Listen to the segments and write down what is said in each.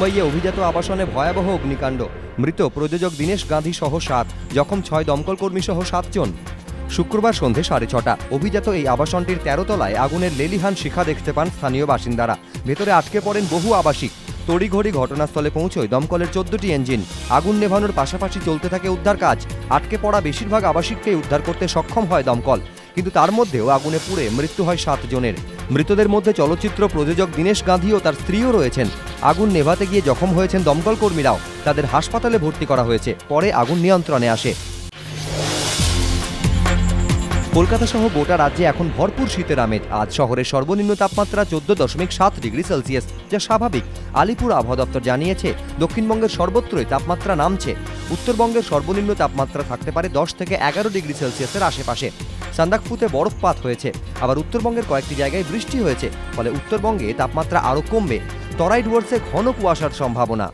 মুম্বাইয়ে অভিজাত আবাসনে ভয়াবহ অগ্নিকাণ্ড। মৃত প্রযোজক দীনেশ গান্ধী সহ সাত, জখম ছয় দমকল কর্মী সহ সাতজন শুক্রবার সন্ধে সাড়ে ছটা, অভিজাত এই আবাসনটির তেরো তলায় আগুনের লেলিহান শিখা দেখতে পান স্থানীয় বাসিন্দারা। ভেতরে আটকে পড়েন বহু আবাসিক। তড়িঘড়ি ঘটনাস্থলে পৌঁছয় দমকলের চোদ্দটি ইঞ্জিন আগুন নেভানোর পাশাপাশি চলতে থাকে উদ্ধার কাজ। আটকে পড়া বেশিরভাগ আবাসিককেই উদ্ধার করতে সক্ষম হয় দমকল। কিন্তু তার মধ্যেও আগুনে পুড়ে মৃত্যু হয় সাতজনের মৃতদের মধ্যে চলচ্চিত্র প্রযোজক দীনেশ গান্ধী ও তার স্ত্রীও রয়েছেন। আগুন নেভাতে গিয়ে জখম হয়েছেন দমকল কর্মীরাও তাদের হাসপাতালে ভর্তি করা হয়েছে। পরে আগুন নিয়ন্ত্রণে আসে। কলকাতা সহ গোটা রাজ্যে এখন ভরপুর শীতের আমেজ। আজ শহরের সর্বনিম্ন তাপমাত্রা চোদ্দ দশমিক সাত ডিগ্রি সেলসিয়াস, যা স্বাভাবিক। আলিপুর আবহাওয়া দপ্তর জানিয়েছে, দক্ষিণবঙ্গের সর্বত্রই তাপমাত্রা নামছে। উত্তরবঙ্গের সর্বনিম্ন তাপমাত্রা থাকতে পারে দশ থেকে এগারো ডিগ্রি সেলসিয়াসের আশেপাশে। সান্দাকফুতে বরফপাত হয়েছে। আবার উত্তরবঙ্গের কয়েকটি জায়গায় বৃষ্টি হয়েছে, ফলে উত্তরবঙ্গে তাপমাত্রা আরও কমবে। তরাই ডুয়ার্সে ঘন কুয়াশার সম্ভাবনা।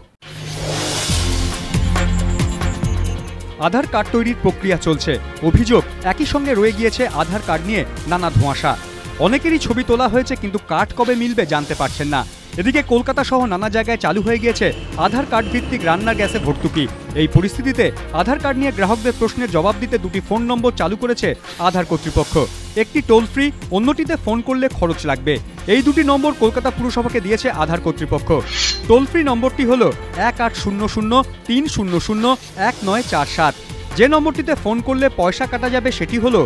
আধার কার্ড তৈরির প্রক্রিয়া চলছে। অভিযোগ, একই সঙ্গে রয়ে গিয়েছে আধার কার্ড নিয়ে নানা ধোঁয়াশা। অনেকেরই ছবি তোলা হয়েছে, কিন্তু কার্ড কবে মিলবে জানতে পারছেন না। এদিকে কলকাতা সহ নানা জায়গায় চালু হয়ে গিয়েছে আধার কার্ড ভিত্তিক রান্নার গ্যাসে ভর্তুকি। এই পরিস্থিতিতে আধার কার্ড নিয়ে গ্রাহকদের প্রশ্নের জবাব দিতে দুটি ফোন নম্বর চালু করেছে আধার কর্তৃপক্ষ। একটি টোল ফ্রি, অন্যটিতে ফোন করলে খরচ লাগবে। এই দুটি নম্বর কলকাতা পুরসভাকে দিয়েছে আধার কর্তৃপক্ষ। টোল ফ্রি নম্বরটি হল এক আট শূন্য শূন্য তিন শূন্য শূন্য এক নয় চার সাত। যে নম্বরটিতে ফোন করলে পয়সা কাটা যাবে সেটি হল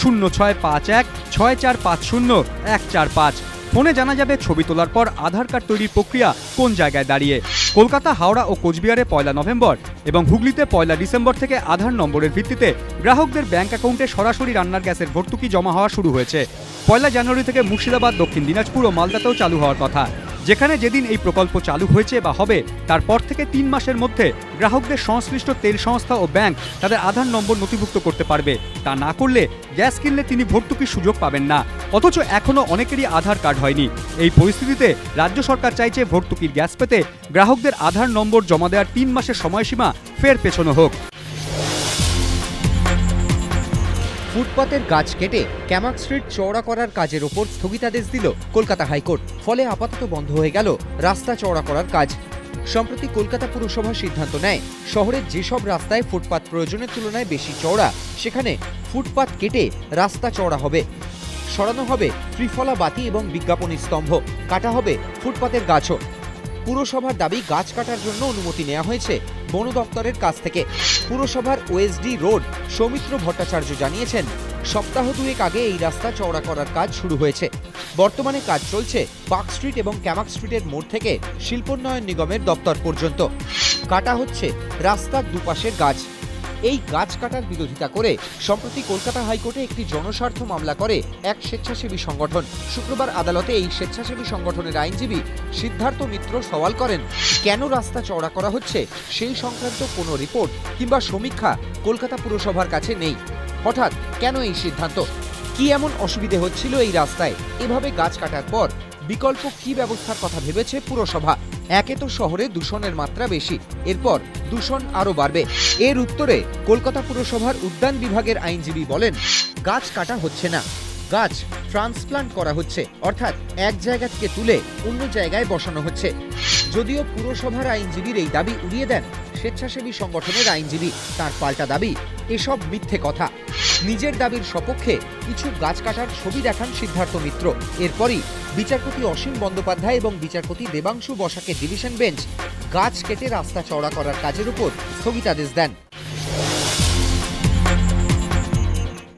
শূন্য ছয় পাঁচ এক, ছয় চার পাঁচ শূন্য, এক চার পাঁচ। ফোনে জানা যাবে ছবি তোলার পর আধার কার্ড তৈরির প্রক্রিয়া কোন জায়গায় দাঁড়িয়ে। কলকাতা, হাওড়া ও কোচবিহারে পয়লা নভেম্বর এবং হুগলিতে পয়লা ডিসেম্বর থেকে আধার নম্বরের ভিত্তিতে গ্রাহকদের ব্যাংক অ্যাকাউন্টে সরাসরি রান্নার গ্যাসের ভর্তুকি জমা হওয়া শুরু হয়েছে। পয়লা জানুয়ারি থেকে মুর্শিদাবাদ, দক্ষিণ দিনাজপুর ও মালদাতেও চালু হওয়ার কথা। যেখানে যেদিন এই প্রকল্প চালু হয়েছে বা হবে, তারপর থেকে তিন মাসের মধ্যে গ্রাহকদের সংশ্লিষ্ট তেল সংস্থা ও ব্যাংক তাদের আধার নম্বর নথিভুক্ত করতে পারবে। তা না করলে গ্যাস কিনলে তিনি ভর্তুকির সুযোগ পাবেন না। অথচ এখনও অনেকেরই আধার কার্ড হয়নি। এই পরিস্থিতিতে রাজ্য সরকার চাইছে ভর্তুকির গ্যাস পেতে গ্রাহকদের আধার নম্বর জমা দেওয়ার তিন মাসের সময়সীমা ফের পেছনো হোক। ফুটপাতের গাছ কেটে ক্যামাক স্ট্রিট চওড়া করার কাজের ওপর স্থগিতাদেশ দিল কলকাতা হাইকোর্ট। ফলে আপাতত বন্ধ হয়ে গেল রাস্তা চওড়া করার কাজ। সম্প্রতি কলকাতা পুরসভা সিদ্ধান্ত নেয়, শহরের যেসব রাস্তায় ফুটপাত প্রয়োজনের তুলনায় বেশি চওড়া, সেখানে ফুটপাত কেটে রাস্তা চওড়া হবে। সরানো হবে ত্রিফলা বাতি এবং বিজ্ঞাপনী স্তম্ভ, কাটা হবে ফুটপাতের গাছও। পুরসভার দাবি, গাছ কাটার জন্য অনুমতি নেওয়া হয়েছে বন দপ্তরের কাছ থেকে। পুরসভার ওএসডি রোড, সৌমিত্র ভট্টাচার্য জানিয়েছেন, সপ্তাহ দুয়েক আগে এই রাস্তা চওড়া করার কাজ শুরু হয়েছে। বর্তমানে কাজ চলছে পার্ক স্ট্রিট এবং ক্যামাক স্ট্রিটের মোড় থেকে শিল্পোন্নয়ন নিগমের দপ্তর পর্যন্ত। কাটা হচ্ছে রাস্তার দুপাশের গাছ। এই গাছ কাটার বিরোধিতা করে সম্প্রতি কলকাতা হাইকোর্টে একটি জনস্বার্থ মামলা করে এক স্বেচ্ছাসেবী সংগঠন। শুক্রবার আদালতে এই স্বেচ্ছাসেবী সংগঠনের আইনজীবী সিদ্ধার্থ মিত্র সওয়াল করেন, কেন রাস্তা চওড়া করা হচ্ছে? সেই সংক্রান্ত কোনো রিপোর্ট কিংবা সমীক্ষা কলকাতা পুরসভার কাছে নেই। হঠাৎ কেন এই সিদ্ধান্ত? কি এমন অসুবিধে হচ্ছিল এই রাস্তায়? এভাবে গাছ কাটার পর বিকল্প কি ব্যবস্থার কথা ভেবেছে পুরসভা? একে তো শহরে দূষণের মাত্রা বেশি, এরপর দূষণ আরও বাড়বে। এর উত্তরে কলকাতা পুরসভার উদ্যান বিভাগের আইনজীবী বলেন, গাছ কাটা হচ্ছে না। গাছ ট্রান্সপ্লান্ট করা হচ্ছে, অর্থাৎ এক জায়গা থেকে তুলে অন্য জায়গায় বসানো হচ্ছে। যদিও পুরসভার আইনজীবীর এই দাবি উড়িয়ে দেন স্বেচ্ছাসেবী সংগঠনের আইনজীবী, তার পাল্টা দাবি, এসব মিথ্যে কথা। নিজের দাবির সপক্ষে কিছু গাছ কাটার ছবি দেখান সিদ্ধার্থ মিত্র। এরপরই বিচারপতি অসীম বন্দ্যোপাধ্যায় এবং বিচারপতি দেবাংশু বসাকে ডিভিশন বেঞ্চ গাছ কেটে রাস্তা চওড়া করার কাজের উপর স্থগিতাদেশ দেন।